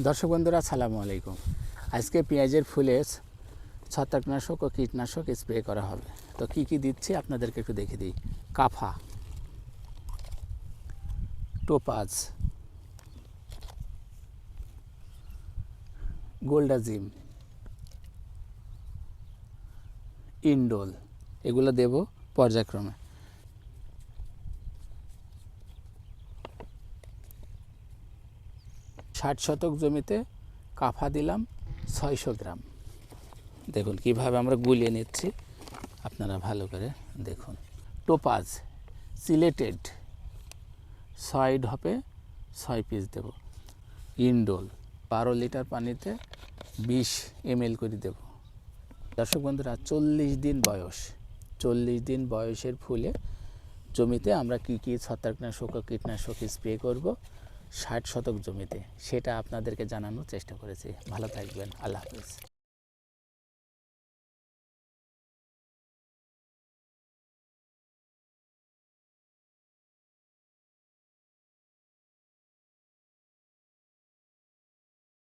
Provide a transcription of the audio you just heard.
দর্শক বন্ধুরা আসসালামু আলাইকুম। আজকে পেঁয়াজের ফুলে ছত্রাকনাশক ও কীটনাশক স্প্রে করা হবে। তো কি কি দিচ্ছি আপনাদেরকে একটু দেখে দিই। কাফা, টোপাজ, গোল্ডাজিম, ইন্ডোল, এগুলো দেব পর্যায়ক্রমে। ষাট শতক জমিতে কাফা দিলাম, ছয়শো গ্রাম। দেখুন, কীভাবে আমরা গুলিয়ে নিচ্ছি। আপনারা ভালো করে দেখুন। টোপাজ, সিলেটেড, ছয় ঢপে ছয় পিস দেব। ইন্ডোল, বারো লিটার পানিতে বিশ এমএল করে দেব। দর্শক বন্ধুরা, চল্লিশ দিন বয়স। চল্লিশ দিন বয়সের ফুলে জমিতে আমরা কী কী ছত্রাকনাশক ও কীটনাশক স্প্রে করব ষাট শতক জমিতে সেটা আপনাদেরকে জানানোর চেষ্টা করেছি। ভালো থাকবেন আল্লাহ হাফিজ।